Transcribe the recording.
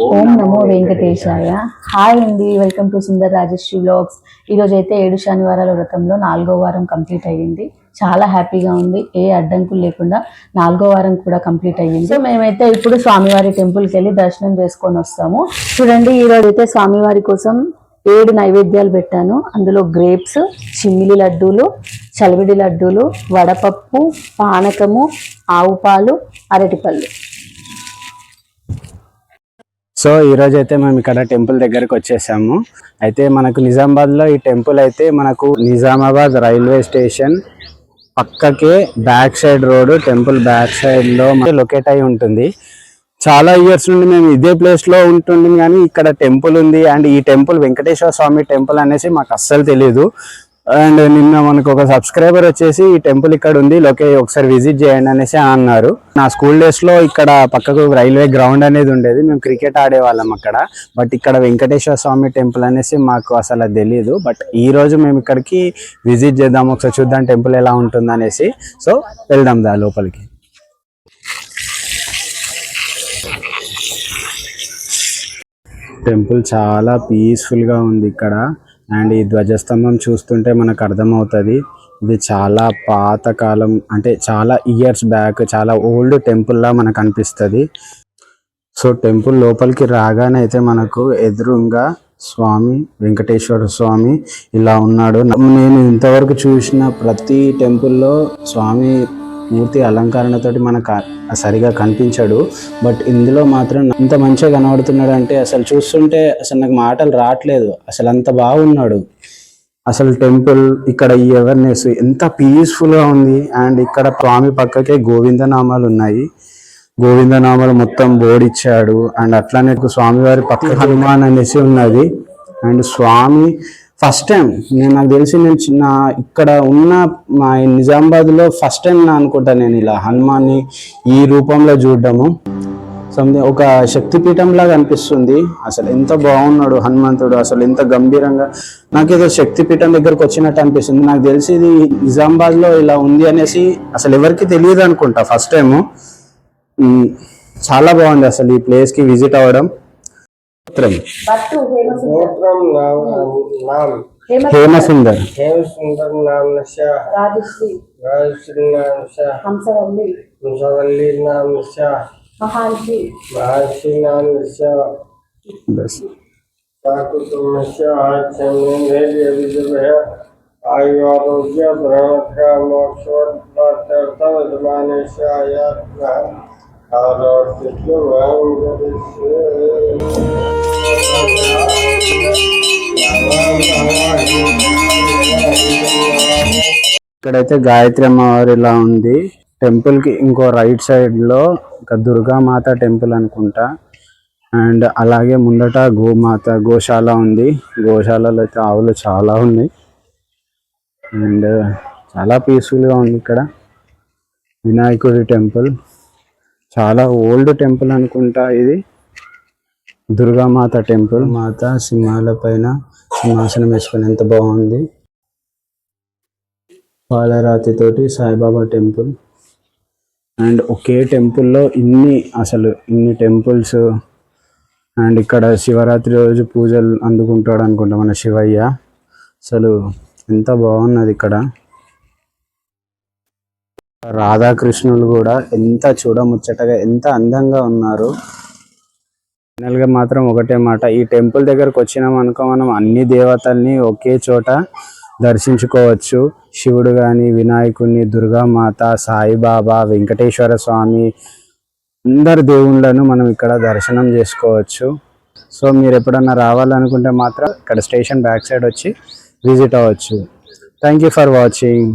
ఓం నమో వెంకటేశాయ. హాయ్ అండి welcome to Sundar Rajashree vlogs. ఈరోజు అయితే ఏడు శనివారాల వ్రతంలో నాలుగో వారం కంప్లీట్ అయ్యింది. చాలా హ్యాపీగా ఉంది. ఏ అడ్డంకులు లేకుండా నాలుగో వారం కూడా కంప్లీట్ అయ్యింది. సో మేమైతే ఇప్పుడు స్వామివారి టెంపుల్కి వెళ్ళి దర్శనం చేసుకొని వస్తాము. చూడండి ఈ రోజు అయితే స్వామివారి కోసం ఏడు నైవేద్యాలు పెట్టాను. అందులో గ్రేప్స్ చిమ్మిలి లడ్డూలు చలివిడి లడ్డూలు వడపప్పు పానకము ఆవు పాలు అరటిపళ్ళు. సో ఈ రోజు అయితే మేము ఇక్కడ టెంపుల్ దగ్గరకు వచ్చేసాము. అయితే మనకు నిజామాబాద్లో ఈ టెంపుల్ అయితే మనకు నిజామాబాద్ రైల్వే స్టేషన్ పక్కకే back side road temple back సైడ్లో లొకేట్ అయి ఉంటుంది. చాలా ఇయర్స్ నుండి మేము ఇదే ప్లేస్లో ఉంటుంది కానీ ఇక్కడ టెంపుల్ ఉంది. అండ్ ఈ టెంపుల్ వెంకటేశ్వర స్వామి టెంపుల్ అనేసి మాకు అస్సలు తెలియదు అండ్ నిన్న మనకు ఒక సబ్స్క్రైబర్ వచ్చేసి ఈ టెంపుల్ ఇక్కడ ఉంది. లోకే ఒకసారి విజిట్ చేయండి అనేసి అన్నారు. నా స్కూల్ డేస్లో ఇక్కడ పక్కకు రైల్వే గ్రౌండ్ అనేది ఉండేది. మేము క్రికెట్ ఆడేవాళ్ళం అక్కడ. బట్ ఇక్కడ వెంకటేశ్వర స్వామి టెంపుల్ అనేసి మాకు అసలు తెలియదు బట్ ఈ రోజు మేము ఇక్కడికి విజిట్ చేద్దాం. ఒకసారి చూద్దాం టెంపుల్ ఎలా ఉంటుంది అనేసి. సో వెళ్దాం దా లోపలికి. టెంపుల్ చాలా పీస్ఫుల్గా ఉంది ఇక్కడ. అండ్ ఈ ధ్వజస్తంభం చూస్తుంటే మనకు అర్థమవుతుంది. ఇది చాలా పాతకాలం అంటే చాలా ఇయర్స్ బ్యాక్ చాలా ఓల్డ్ టెంపుల్లా మనకు అనిపిస్తుంది. సో టెంపుల్ లోపలికి రాగానే అయితే మనకు ఎదురుగా స్వామి వెంకటేశ్వర స్వామి ఇలా ఉన్నాడు. నేను ఇంతవరకు చూసిన ప్రతి టెంపుల్లో స్వామి మూర్తి అలంకరణతోటి మనకు సరిగా కనిపించాడు. బట్ ఇందులో మాత్రం అంత మంచిగా కనబడుతున్నాడు అంటే అసలు చూస్తుంటే అసలు నాకు మాటలు రావట్లేదు. అసలు అంత బాగున్నాడు. అసలు టెంపుల్ ఇక్కడ ఈ అవేర్నెస్ ఎంత పీస్ఫుల్గా ఉంది. అండ్ ఇక్కడ స్వామి పక్కకే గోవిందనామాలు ఉన్నాయి. గోవిందనామాలు మొత్తం బోర్డు ఇచ్చాడు. అండ్ అట్లానే స్వామివారి పక్క హనుమాన్ అనేసి ఉన్నది. అండ్ స్వామి ఫస్ట్ టైం నేను నాకు తెలిసి నేను చిన్న ఇక్కడ ఉన్న మా నిజామాబాద్లో ఫస్ట్ టైం నా అనుకుంటా నేను ఇలా హనుమాన్ని ఈ రూపంలో చూడడము. సంథింగ్ ఒక శక్తిపీఠం లాగా అనిపిస్తుంది. అసలు ఎంత బాగున్నాడు హనుమంతుడు. అసలు ఎంత గంభీరంగా నాకేదో శక్తిపీఠం దగ్గరకు వచ్చినట్టు అనిపిస్తుంది. నాకు తెలిసి ఇది నిజామాబాద్లో ఇలా ఉంది అనేసి అసలు ఎవరికి తెలియదు అనుకుంటా ఫస్ట్ టైము. చాలా బాగుంది అసలు ఈ ప్లేస్కి విజిట్ అవ్వడం. हेमसुंदर हेमसुंदर नाम नशा राजश्री राजश्री नाम नशा हंसवल्ली हंसवल्ली नाम नशा महांशी महांशी नाम नशा बस ताकु तुम नशा आज चंदन रेल अभी जब है आयु आरोग्य भ्रमत का मोक्ष और प्रार्थना जमाने से आया और किसी भंग से ఇక్కడైతే గాయత్రి అమ్మవారు ఇలా ఉంది. టెంపుల్కి ఇంకో రైట్ సైడ్లో ఒక దుర్గామాత టెంపుల్ అనుకుంటా. అండ్ అలాగే ముందట గోమాత గోశాల ఉంది. గోశాలలో అయితే ఆవులు చాలా ఉన్నాయి. అండ్ చాలా పీస్ఫుల్గా ఉంది ఇక్కడ. వినాయకుడి టెంపుల్ చాలా ఓల్డ్ టెంపుల్ అనుకుంటా ఇది. దుర్గామాత టెంపుల్ మాత సింహాల పైన సింహాసనం వేసుకొని ఎంత బాగుంది. పాలరాతితోటి సాయిబాబా టెంపుల్. అండ్ ఒకే టెంపుల్లో ఇన్ని అసలు ఇన్ని టెంపుల్స్ అండ్ ఇక్కడ శివరాత్రి రోజు పూజలు అందుకుంటాడు అనుకుంటా మన శివయ్య. అసలు ఎంత బాగున్నది ఇక్కడ. రాధాకృష్ణులు కూడా ఎంత చూడముచ్చటగా ఎంత అందంగా ఉన్నారు. ఫైనల్గా మాత్రం ఒకటే మాట ఈ టెంపుల్ దగ్గరకు వచ్చినాం అనుకో మనం అన్ని దేవతల్ని ఒకే చోట దర్శించుకోవచ్చు. శివుడు కానీ వినాయకుడిని దుర్గామాత సాయిబాబా వెంకటేశ్వర స్వామి అందరి దేవుళ్ళను మనం ఇక్కడ దర్శనం చేసుకోవచ్చు. సో మీరు ఎప్పుడన్నా రావాలనుకుంటే మాత్రం ఇక్కడ స్టేషన్ బ్యాక్ సైడ్ వచ్చి విజిట్ అవ్వచ్చు. Thank you for watching.